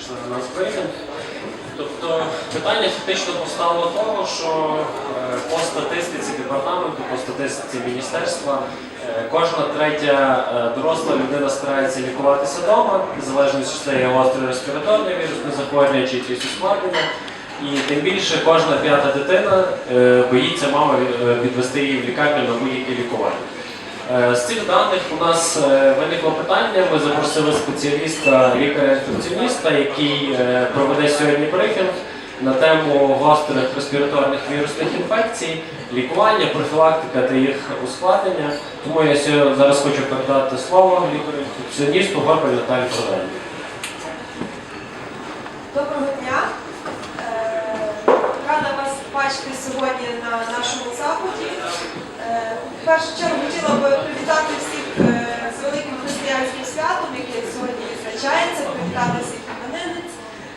прийшли на нас брифінг. Тобто питання фактично постало того, що е, по статистиці департаменту, по статистиці міністерства, е, кожна третя е, доросла людина старається лікуватися вдома, в залежності, чи це є гостре респіраторне вірусне захворювання чи якісь ускладнення. І тим більше кожна п'ята дитина боїться мами е, відвести її в лікарню на будь-яке лікування. Е, З цих даних у нас е, виникло питання. Ми запросили спеціаліста, лікаря-інфекціоніста, який е, проведе сьогодні брифінг на тему гострих респіраторних вірусних інфекцій, лікування, профілактика та їх ускладнення. Тому я зараз хочу передати слово лікарю-інфекціоністу Горбаль Наталі Федорівні. Доброго дня. Е, Рада вас бачити сьогодні на нашому заході. Е, В першу би привітати всіх е, з великим християнським святом, яке сьогодні відзначається, привітати всіх іменинниць,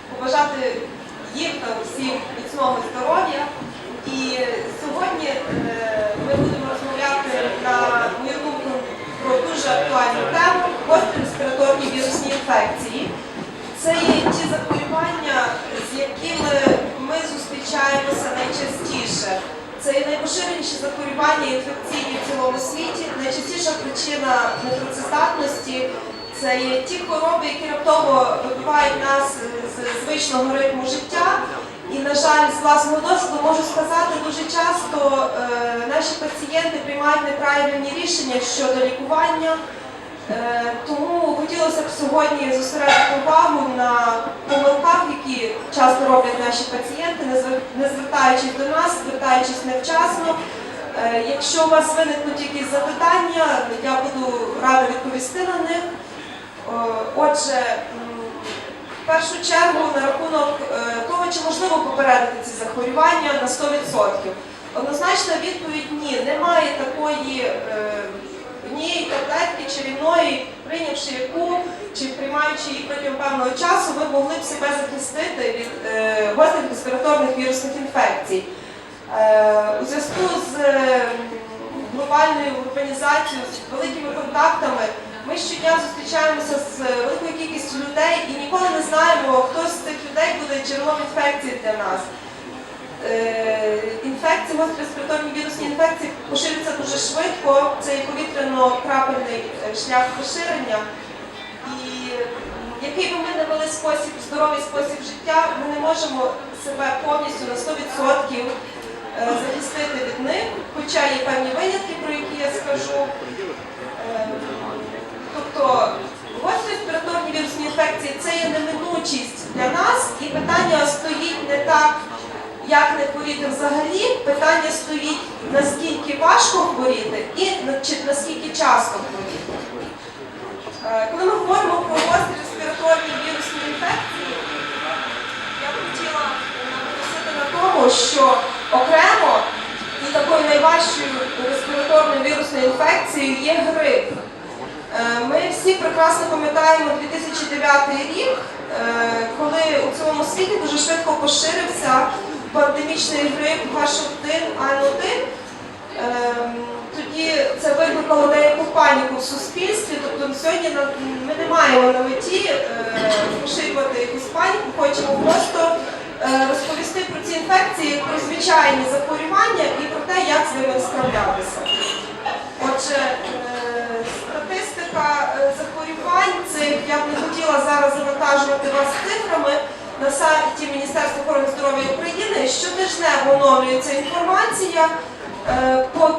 побажати їм та всім міцного здоров'я. І сьогодні е, ми будемо розмовляти на мою думку про дуже актуальну тему гострі респіраторні вірусні інфекції. Це є ті захворювання, з якими ми зустрічаємося найчастіше. Це є найпоширеніші захворювання інфекційні в цілому світі. Найчастіша причина непрацездатності це є ті хвороби, які раптово вибивають нас з звичного ритму життя. І, на жаль, з власного досвіду можу сказати, дуже часто е, наші пацієнти приймають неправильні рішення щодо лікування. Е, Тому хотілося б сьогодні зосередити увагу на помилках, які часто роблять наші пацієнти, не звертаючись до нас, звертаючись невчасно. Е, Якщо у вас виникнуть якісь запитання, я буду рада відповісти на них. Е, Отже, в першу чергу на рахунок того, чи можливо попередити ці захворювання на 100%. Однозначна відповідь ні, немає такої. Однієї таблетки чарівної, прийнявши яку чи приймаючи її протягом певного часу, ви могли б себе захистити від е, гострих респіраторних вірусних інфекцій. Е, у зв'язку з е, глобальною урбанізацією, з великими контактами, ми щодня зустрічаємося з великою кількістю людей і ніколи не знаємо, хто з цих людей буде джерелом інфекції для нас. Е, Інфекції, гострі респіраторні вірусні інфекції поширюються дуже швидко. Це є повітряно-крапельний е, шлях поширення. І який би ми не вели спосіб, здоровий спосіб життя, ми не можемо себе повністю на 100% е, захистити від них, хоча є певні винятки, про які я скажу. Тобто гострі респіраторні вірусні інфекції це є неминучість для нас, і питання стоїть не так, як не хворіти взагалі, питання стоїть наскільки важко хворіти і наскільки часто хворіти. Е, Коли ми говоримо про гострі респіраторні вірусні інфекції, я б хотіла наголосити на тому, що окремо і такою найважчою респіраторною вірусною інфекцією є грип. Е, Ми всі прекрасно пам'ятаємо 2009 рік, е, коли у цілому світі дуже швидко поширився пандемічний грип H1N1. Ем, Тоді це викликало деяку паніку в суспільстві. Тобто сьогодні ми не маємо на меті е, поширювати якусь паніку, хочемо просто е, розповісти про ці інфекції, про звичайні захворювання і про те, як з ними справлятися. Отже, е, статистика захворювань цих я б не хотіла зараз завантажувати вас цифрами. На сайті Міністерства охорони щотижнево оновлюється інформація е, по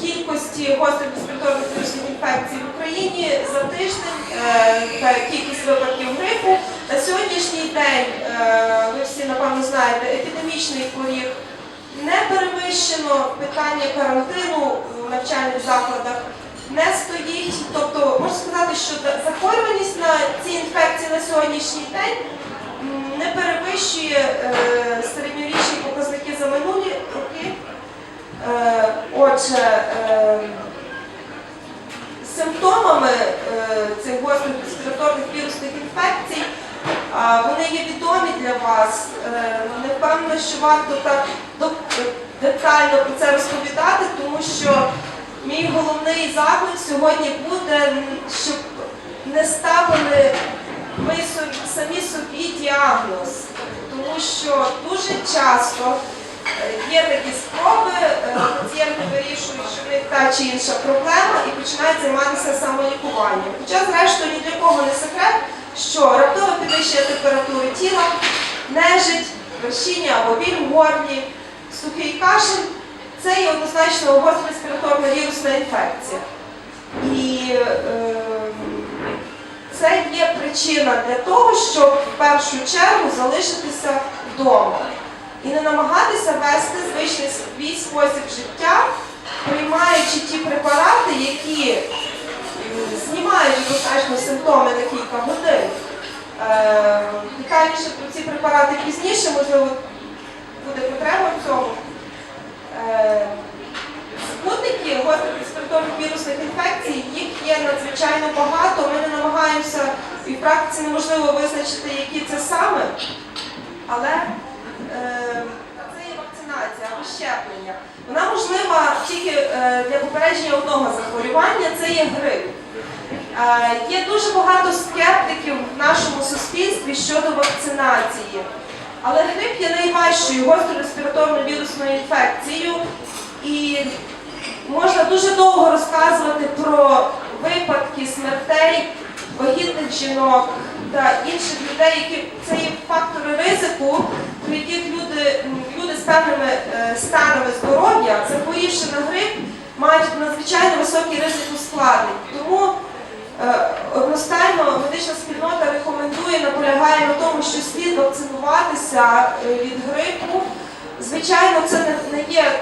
кількості гострих респіраторних вірусних інфекцій в Україні за тиждень е, та кількість випадків грипу. На сьогоднішній день, е, ви всі напевно знаєте, епідемічний поріг не перевищено питання карантину в навчальних закладах не стоїть. Тобто можна сказати, що за- захворюваність на ці інфекції на сьогоднішній день не перевищує е, середньорічні показники за минулі роки. Е, отже, е, симптомами цих гострих респіраторних вірусних інфекцій вони є відомі для вас. Не впевнена, що варто так детально про це розповідати, тому що мій головний заклик сьогодні буде, щоб не ставили ми самі собі діагноз, тому що дуже часто е, є такі спроби, е, пацієнти вирішують, що в них та чи інша проблема і починають займатися самолікуванням. Хоча, зрештою, ні для кого не секрет, що раптово підвищення температури тіла, нежить, вершіння або біль в горлі, сухий кашель це є однозначно гостра респіраторна вірусна інфекція. І е, це є причина для того, щоб в першу чергу залишитися вдома і не намагатися вести звичний свій спосіб життя, приймаючи ті препарати, які знімають однозначно симптоми на кілька годин. Е, Детальніше про ці препарати пізніше, можливо, буде потреба в цьому. Супутники гострих респіраторних вірусних інфекцій, їх є надзвичайно багато. Ми не намагаємося і в практиці неможливо визначити, які це саме, але е, це є вакцинація або щеплення. Вона можлива тільки е, для попередження одного захворювання це є грип. Е, Є дуже багато скептиків в нашому суспільстві щодо вакцинації. Але грип є найважчою гостро респіраторною вірусною інфекцією, і можна дуже довго розказувати про випадки смертей вагітних жінок та інших людей, які це є фактори ризику, при яких люди, люди з певними е, станами здоров'я, захворівши на грип, мають надзвичайно високий ризик ускладнень. Тому Е, Одностайно медична спільнота рекомендує, наполягає на тому, що слід вакцинуватися е, від грипу. Звичайно, це не- є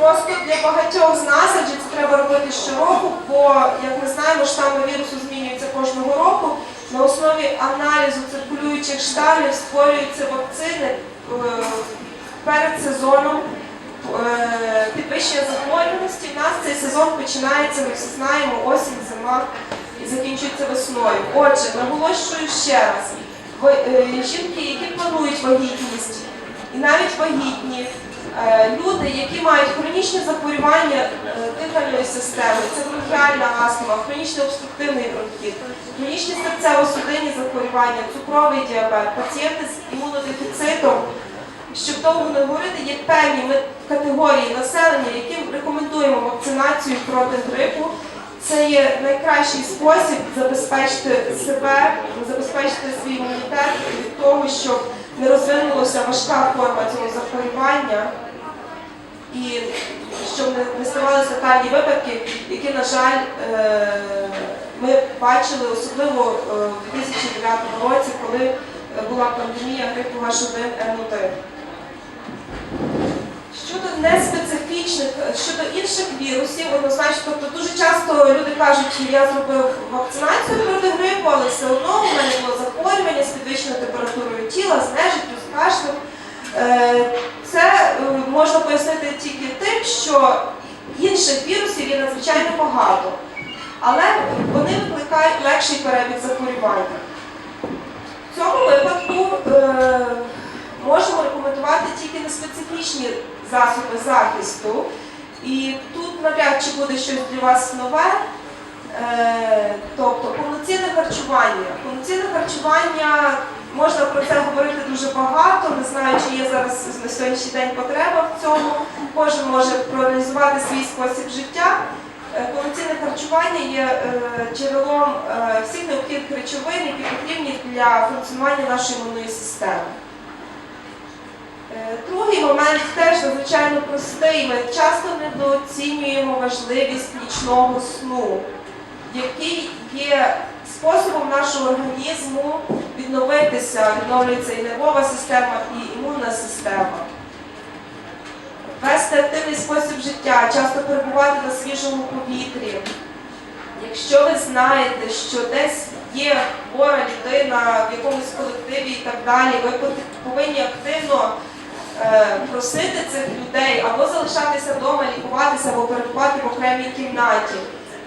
просто для багатьох з нас, адже це треба робити щороку, бо, як ми знаємо, штами вірусу змінюються кожного року. На основі аналізу циркулюючих штамів створюються вакцини е, перед сезоном е, підвищення захворюваності. У нас цей сезон починається, ми всі знаємо, осінь, зима і закінчується весною. Отже, наголошую ще раз, е, жінки, які планують вагітність, і навіть вагітні, е, люди, які мають хронічне захворювання е, дихальної системи, це бронхіальна астма, хронічний обструктивний бронхіт, хронічні серцево-судинні захворювання, цукровий діабет, пацієнти з імунодефіцитом, щоб довго не говорити, є певні категорії населення, яким рекомендуємо вакцинацію проти грипу. Це є найкращий спосіб забезпечити себе, забезпечити свій імунітет від того, щоб не розвинулася важка форма цього захворювання і щоб не, ставалися летальні випадки, які, на жаль, е, ми бачили особливо е, в 2009 році, коли е, була пандемія грипу H1N1. Щодо неспецифічних, щодо інших вірусів, однозначно, тобто дуже часто люди кажуть, що я зробив вакцинацію проти грипу, але все одно в мене було захворювання з підвищеною температурою тіла, з нежиттю, з кашлем. Е, Це е, можна пояснити тільки тим, що інших вірусів є надзвичайно багато, але вони викликають легший перебіг захворювання. В цьому випадку е, можемо рекомендувати тільки неспецифічні засоби захисту. І тут навряд чи буде щось для вас нове. Е, тобто повноцінне харчування. Повноцінне харчування, можна про це говорити дуже багато, не знаю, чи є зараз на сьогоднішній день потреба в цьому. Кожен може проаналізувати свій спосіб життя. Е, Повноцінне харчування є е, джерелом е, всіх необхідних речовин, які потрібні для функціонування нашої імунної системи. Другий момент теж надзвичайно простий. Ми часто недооцінюємо важливість нічного сну, який є способом нашого організму відновитися, відновлюється і нервова система, і імунна система. Вести активний спосіб життя, часто перебувати на свіжому повітрі. Якщо ви знаєте, що десь є хвора людина в якомусь колективі і так далі, ви повинні активно е, просити цих людей або залишатися вдома, лікуватися, або перебувати в окремій кімнаті.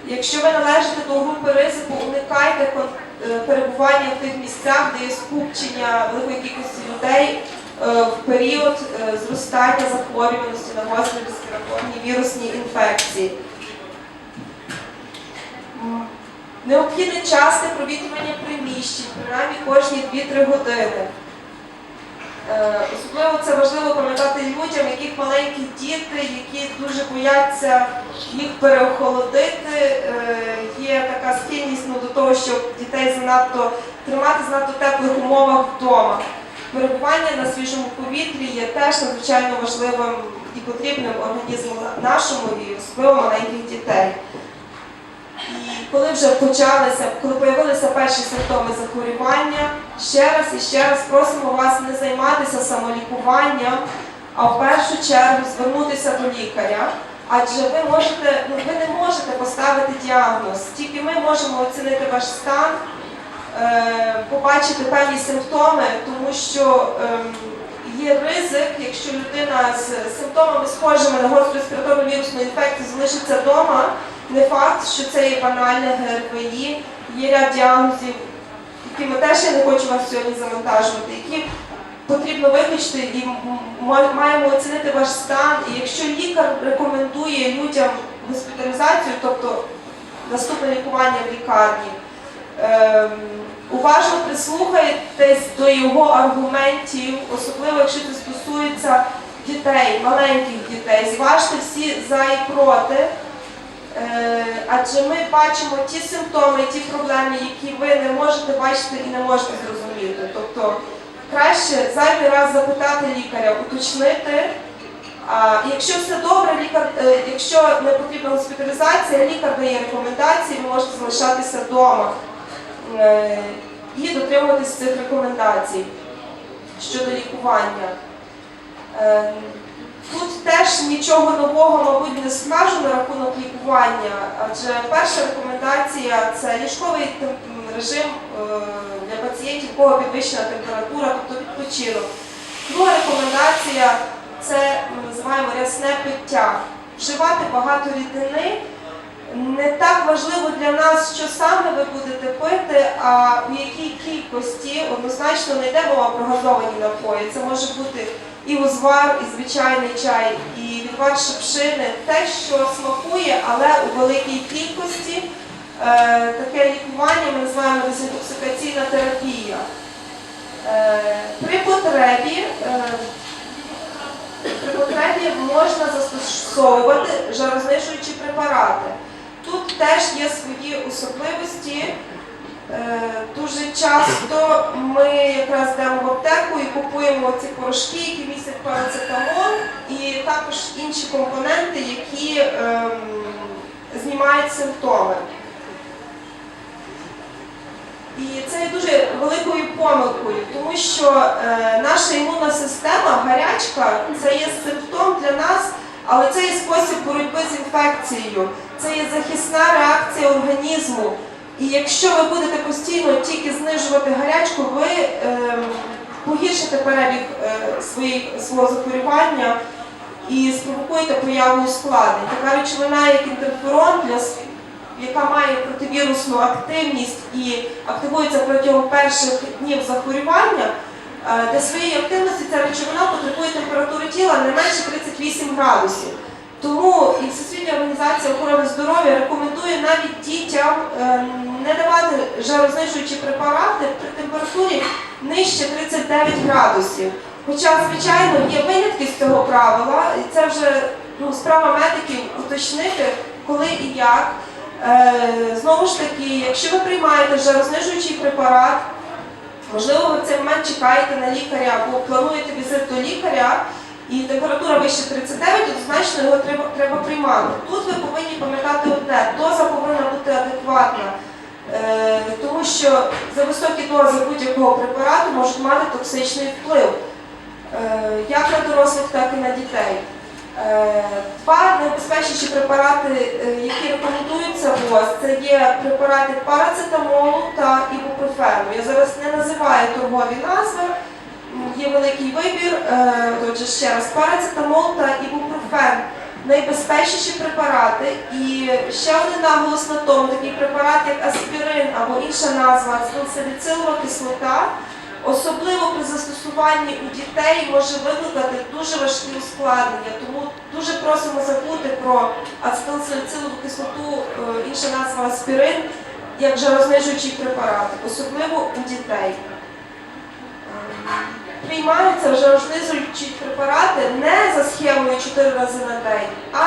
Якщо ви належите до групи ризику, уникайте е, перебування в тих місцях, де є скупчення великої кількості людей в період е, зростання захворюваності на гострі респіраторні вірусні інфекції. Необхідне часте провітрювання приміщень, принаймні кожні 2-3 години. Е, Особливо це важливо пам'ятати людям, яких маленькі діти, які дуже бояться їх переохолодити. Е, Є така схильність ну, до того, щоб дітей занадто тримати занадто теплих умовах вдома. Перебування на свіжому повітрі є теж надзвичайно важливим і потрібним організму нашому і особливо маленьких дітей. І коли вже почалися, коли появилися перші симптоми захворювання, ще раз і ще раз просимо вас не займатися самолікуванням, а в першу чергу звернутися до лікаря. Адже ви можете, ну ви не можете поставити діагноз. Тільки ми можемо оцінити ваш стан, побачити певні симптоми, тому що ем, є ризик, якщо людина з симптомами схожими на гостру респіраторну вірусну інфекцію залишиться вдома, не факт, що це є банальне ГРВІ, є ряд діагнозів, якими теж я не хочу вас сьогодні завантажувати, які потрібно виключити і маємо оцінити ваш стан. І якщо лікар рекомендує людям госпіталізацію, тобто наступне лікування в лікарні, уважно прислухайтесь до його аргументів, особливо якщо це стосується дітей, маленьких дітей. Зважте всі за і проти. Е, Адже ми бачимо ті симптоми, ті проблеми, які ви не можете бачити і не можете зрозуміти. Тобто краще зайвий раз запитати лікаря, уточнити. А якщо все добре, лікар, е, якщо не потрібна госпіталізація, лікар дає рекомендації, ви можете залишатися вдома і дотримуватись цих рекомендацій щодо лікування. Е, Тут теж нічого нового, мабуть, не скажу на рахунок лікування, адже перша рекомендація це ліжковий режим е, для пацієнтів, у кого підвищена температура, тобто відпочинок. Друга рекомендація це ми називаємо рясне пиття. Вживати багато рідини. Не так важливо для нас, що саме ви будете пити, а в якій кількості однозначно не йде мова про газовані напої. Це може бути і узвар, і звичайний чай, і відвар шипшини, те, що смакує, але у великій кількості. Е, таке лікування ми називаємо дезінтоксикаційна терапія. Е, при потребі, е, при потребі можна застосовувати жарознижуючі препарати. Тут теж є свої особливості. Е, Дуже часто ми якраз йдемо в аптеку і купуємо ці порошки, які містять парацетамол, і також інші компоненти, які ем, знімають симптоми. І це є дуже великою помилкою, тому що е, наша імунна система, гарячка, це є симптом для нас, але це є спосіб боротьби з інфекцією, це є захисна реакція організму. І якщо ви будете постійно тільки знижувати гарячку, ви ем, погіршите перебіг е, своїх, свого захворювання і спровокуєте появу ускладнень. Така речовина, як інтерферон, для, яка має противірусну активність і активується протягом перших днів захворювання, е, для своєї активності ця речовина потребує температури тіла не менше 38 градусів. Тому і Всесвітня організація охорони здоров'я рекомендує навіть дітям е, не давати жарознижуючі препарати при температурі нижче 39 градусів. Хоча, звичайно, є винятки з цього правила, і це вже ну, справа медиків уточнити, коли і як. Е, знову ж таки, якщо ви приймаєте жарознижуючий препарат, можливо, ви в цей момент чекаєте на лікаря або плануєте візит до лікаря, і температура вище 39, то значно його треба, треба приймати. Тут ви повинні пам'ятати одне, доза повинна бути адекватна, е, тому що за високі дози будь-якого препарату можуть мати токсичний вплив, е, як на дорослих, так і на дітей. Е, Два найбезпечніші препарати, е, які рекомендуються в ВОЗ, це є препарати парацетамолу та ібупрофену. Я зараз не називаю торгові назви, є великий вибір. Е, Отже, ще раз, парацетамол та ібупрофен найбезпечніші препарати. І ще один наголос на тому, такий препарат, як аспірин або інша назва ацетилсаліцилова кислота. Особливо при застосуванні у дітей може викликати дуже важкі ускладнення. Тому дуже просимо забути про ацетилсаліцилову кислоту, е, інша назва аспірин, як жарознижуючий препарат, особливо у дітей. Приймаються вже жарознижуючі препарати не за схемою 4 рази на день, а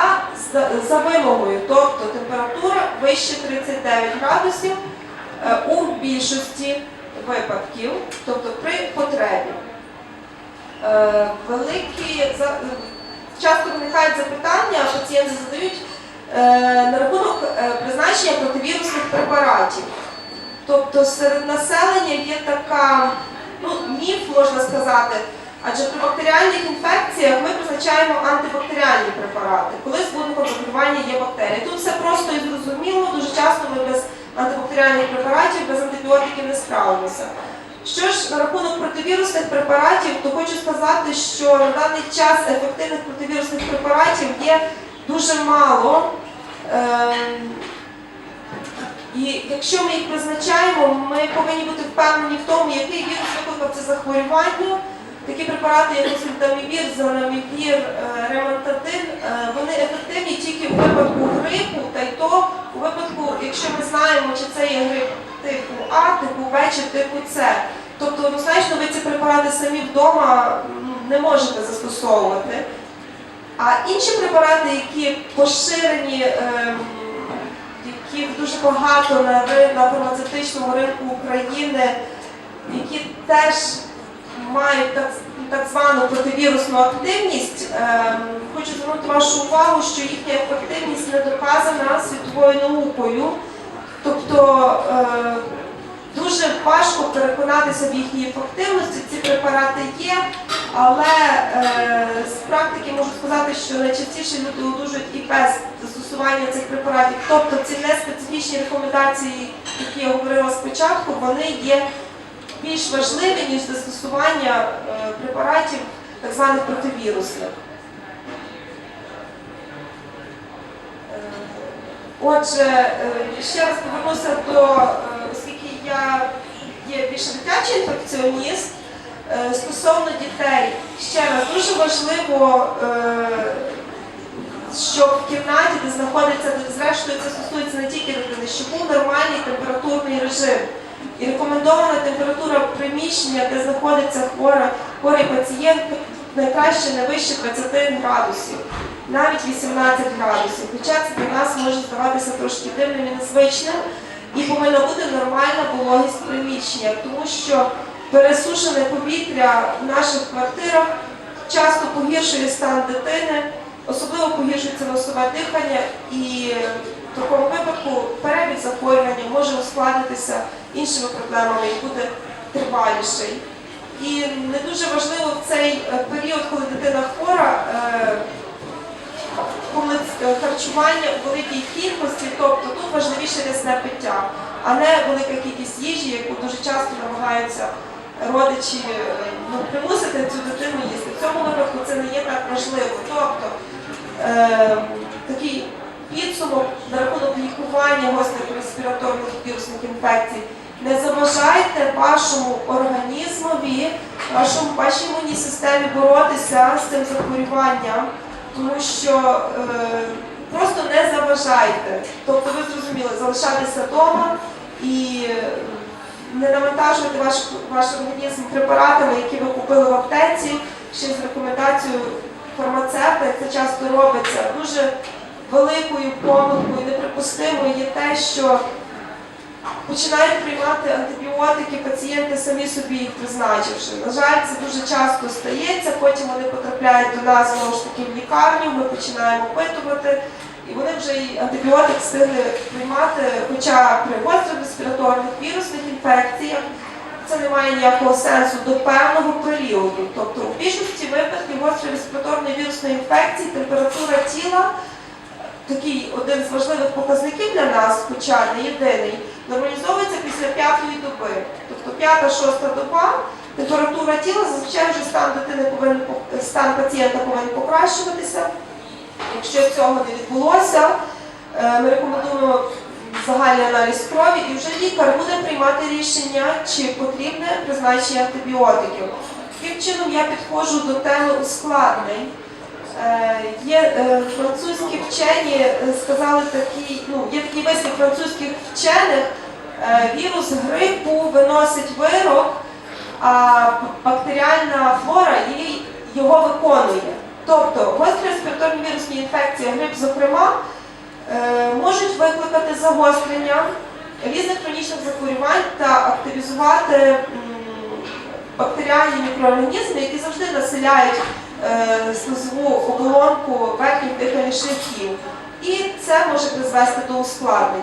за, вимогою, тобто температура вище 39 градусів е, у більшості випадків, тобто при потребі. Е, Великі часто виникають запитання, пацієнти задають е, на рахунок призначення противірусних препаратів. Тобто серед населення є така, ну, міф можна сказати, адже при бактеріальних інфекціях ми призначаємо антибактеріальні препарати, коли збудником заболівання є бактерії. Тут все просто і зрозуміло, дуже часто ми без антибактеріальних препаратів, без антибіотиків не справимося. Що ж на рахунок противірусних препаратів, то хочу сказати, що на даний час ефективних противірусних препаратів є дуже мало. Ем, і якщо ми їх призначаємо, ми повинні бути впевнені в тому, який вірус викликав це захворювання. Такі препарати, як сульдамівір, занамівір, е, ремонтадин, е, вони ефективні тільки у випадку грипу, та й то у випадку, якщо ми знаємо, чи це є грип типу А, типу В чи типу С. Тобто однозначно ви ці препарати самі вдома не можете застосовувати. А інші препарати, які поширені, ем, яких дуже багато на, на фармацевтичному ринку України, які теж мають так, так звану противірусну активність, ем, хочу звернути вашу увагу, що їхня ефективність не доказана світовою наукою. Тобто е, дуже важко переконатися в їхній ефективності. Ці препарати є, але е, з практики можу сказати, що найчастіше люди одужують і без застосування цих препаратів. Тобто ці неспецифічні рекомендації, які я говорила спочатку, вони є більш важливі, ніж застосування е, препаратів так званих противірусних. Е, Отже, е, ще раз повернуся до, оскільки я є більше дитячий інфекціоніст, стосовно дітей, ще раз дуже важливо, щоб в кімнаті, де знаходиться, зрештою це стосується не тільки дитини, щоб був нормальний температурний режим. І рекомендована температура приміщення, де знаходиться хвора, хворий пацієнт, найкраще не вище 20 градусів, навіть 18 градусів. Хоча це для нас може здаватися трошки дивним і незвичним. І повинна бути нормальна вологість приміщення, тому що пересушене повітря в наших квартирах часто погіршує стан дитини, особливо погіршується носове дихання, і в такому випадку перебіг захворювання може ускладнитися іншими проблемами і буде триваліший. І не дуже важливо в цей е, період, коли дитина хвора, е, е, харчування у великій кількості, тобто тут важливіше рясне пиття, а не велика кількість їжі, яку дуже часто намагаються родичі ну, примусити цю дитину їсти. В цьому випадку це не є так важливо. Тобто е, такий підсумок на рахунок лікування гострих респіраторних вірусних інфекцій. Не заважайте вашому організмові, вашому вашій імунній системі боротися з цим захворюванням, тому що е, просто не заважайте. Тобто ви зрозуміли, залишатися вдома і не навантажувати ваш, ваш організм препаратами, які ви купили в аптеці, ще з рекомендацією фармацевта, як це часто робиться. Дуже великою помилкою, неприпустимою є те, що починають приймати антибіотики пацієнти самі собі їх призначивши. На жаль, це дуже часто стається, потім вони потрапляють до нас знову ж таки в лікарню, ми починаємо опитувати, і вони вже і антибіотик встигли приймати, хоча при гострих респіраторних вірусних інфекціях це не має ніякого сенсу до певного періоду. Тобто у більшості випадків гострої респіраторної вірусної інфекції температура тіла такий один з важливих показників для нас, хоча не єдиний, нормалізовується після п'ятої доби. Тобто п'ята-шоста доба, температура тіла, зазвичай вже стан дитини повинен стан пацієнта повинен покращуватися. Якщо цього не відбулося, е, ми рекомендуємо загальний аналіз крові, і вже лікар буде приймати рішення, чи потрібне призначення антибіотиків. Таким чином я підходжу до теми ускладнень. Е, Є е, французькі вчені сказали такі, ну є такий вислів французьких вчених Е, Вірус грипу виносить вирок, а бактеріальна флора їй- його виконує. Тобто гострі респіраторні вірусні інфекції, грип, зокрема, можуть викликати загострення різних хронічних захворювань та активізувати бактеріальні мікроорганізми, які завжди населяють е, слизову оболонку верхніх дихальних шляхів. І це може призвести до ускладнень.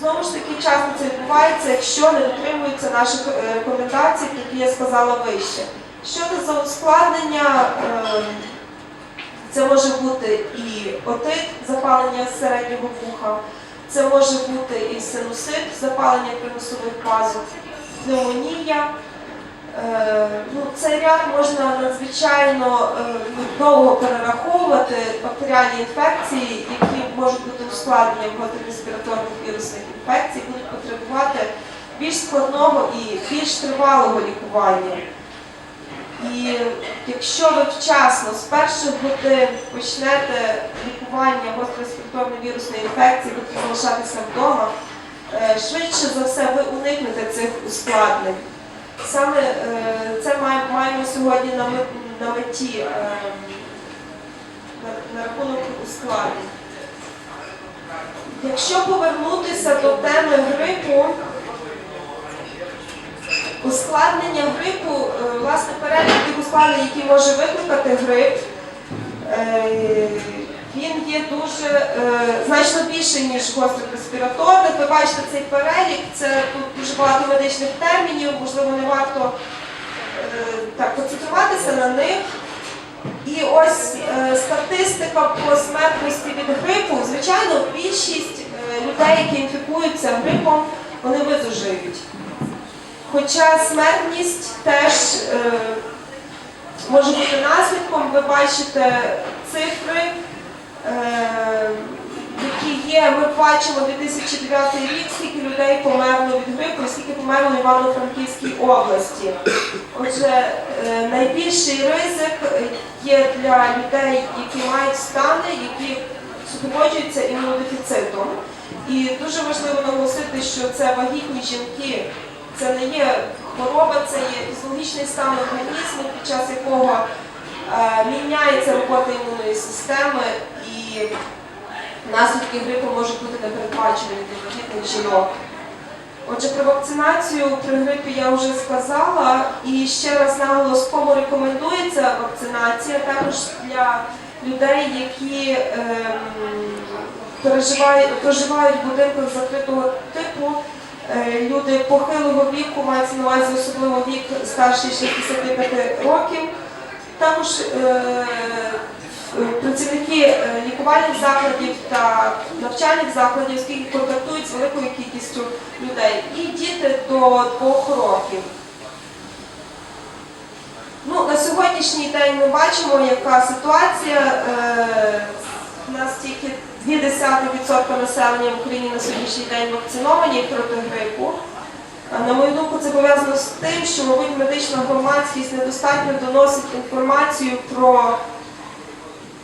Знову ж таки, часто це відбувається, якщо не дотримуються наших е, рекомендацій, які я сказала вище. Що це за ускладнення? Це може бути і отит, запалення середнього вуха, це може бути і синусит, запалення приносових пазух, пневмонія. Е, Ну, цей ряд можна надзвичайно е, довго перераховувати бактеріальні інфекції, які можуть бути ускладненням респіраторних вірусних інфекцій, будуть потребувати більш складного і більш тривалого лікування. І якщо ви вчасно з перших годин почнете лікування гострореспіраторної вірусної інфекції, будете залишатися вдома, е, швидше за все ви уникнете цих ускладнень. Саме е, це маємо сьогодні на меті е, на рахунок ускладнень. Якщо повернутися до теми грипу, ускладнення грипу, е, власне, перелік тих ускладнень, які може викликати грип, е, він є дуже е, значно більший, ніж гострий респіраторний. Ви бачите цей перелік, це тут дуже багато медичних термінів, можливо, не варто так концентруватися на них. І ось статистика по смертності від грипу, звичайно, більшість людей, які інфікуються грипом, вони визужують. Хоча смертність теж е, може бути наслідком, ви бачите цифри, е, які є, ми бачимо 2009 рік, скільки людей померло від грипу скільки померло в Івано-Франківській області. Отже, е, найбільший ризик є для людей, які мають стани, які супроводжуються імунодефіцитом. І дуже важливо наголосити, що це вагітні жінки, це не є хвороба, це є фізіологічний стан організму, під час якого е, міняється робота імунної системи і наслідки грипу можуть бути непередбачені для вагітних жінок. Отже, про вакцинацію при грипі я вже сказала. І ще раз наголос, кому рекомендується вакцинація, також для людей, які переживають, проживають в будинках закритого типу. Е, Люди похилого віку мається на увазі особливо вік старший 65 років. Також е, працівники е, лікувальних закладів та навчальних закладів, оскільки контактують з великою кількістю людей, і діти до двох років. Ну, на сьогоднішній день ми бачимо, яка ситуація. У нас тільки 0,2% населення в Україні на сьогоднішній день вакциновані проти грипу. На мою думку, це пов'язано з тим, що, мабуть, медична громадськість недостатньо доносить інформацію про,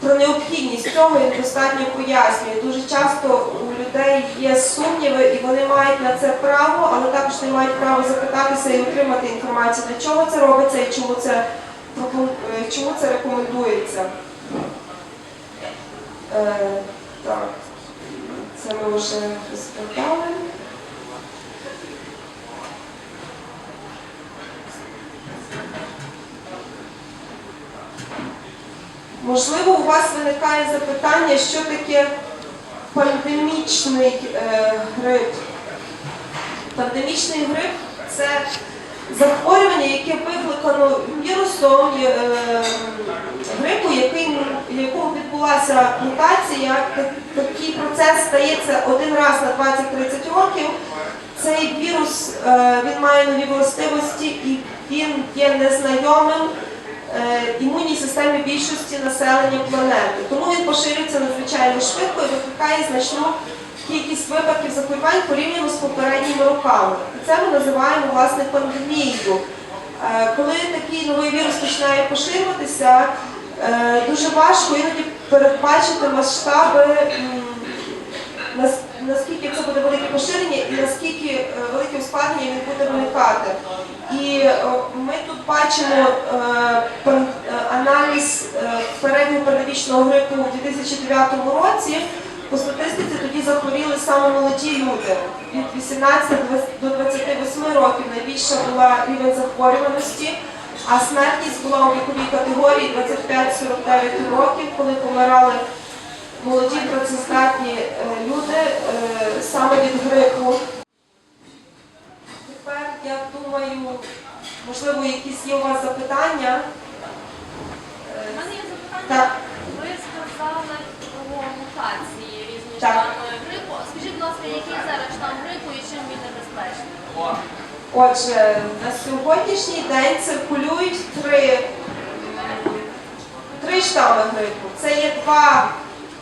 про необхідність цього і недостатньо пояснює. Дуже часто у людей є сумніви, і вони мають на це право, але також не мають право запитатися і отримати інформацію, для чого це робиться і чому це, е, чому це рекомендується. Так, це ми вже розповідали. Можливо, у вас виникає запитання, що таке пандемічний е, грип. Пандемічний грип це захворювання, яке викликано вірусом е, грипу, якому відбулася мутація. Такий процес стається один раз на 20-30 років. Цей вірус е, він має нові властивості і він є незнайомим е, імунній системі більшості населення планети. Тому він поширюється надзвичайно швидко і викликає значну кількість випадків захворювань порівняно з попередніми роками. І це ми називаємо власне пандемією. Е, Коли такий новий вірус починає поширюватися, дуже важко іноді передбачити масштаби наскільки це буде велике поширення і наскільки е, велике ускладнення він буде виникати. І е, ми тут бачимо е, е, аналіз е, перебігу грипу у 2009 році. По статистиці тоді захворіли саме молоді люди від 18 до 28 років. Найбільша була рівень захворюваності, а смертність була у віковій категорії 25-49 років, коли помирали молоді працездатні е, люди е, саме від грипу. Тепер я думаю, можливо, якісь є у вас запитання. У мене є запитання. Ви сказали про мутації різні штами грипу. Скажіть, будь ласка, який зараз штам грипу і чим він небезпечний? Отже, на сьогоднішній день циркулюють три, три штами грипу. Це є два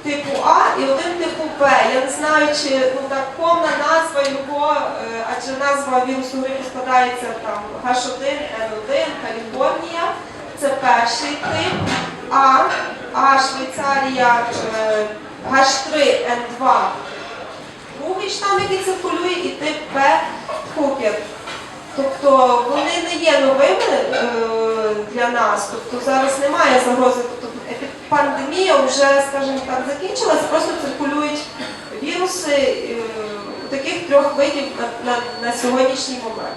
типу А і один типу Б. Я не знаю, чи ну, так повна назва його, е, адже назва вірусу грипу складається там H1N1, Каліфорнія. Це перший тип. А, А Швейцарія е, H3N2 другий штам, який циркулює, і тип Б Купер. Тобто вони не є новими е, для нас. Тобто зараз немає загрози. Тобто пандемія вже, скажімо так, закінчилась, просто циркулюють віруси е, таких трьох видів на, на, на сьогоднішній момент.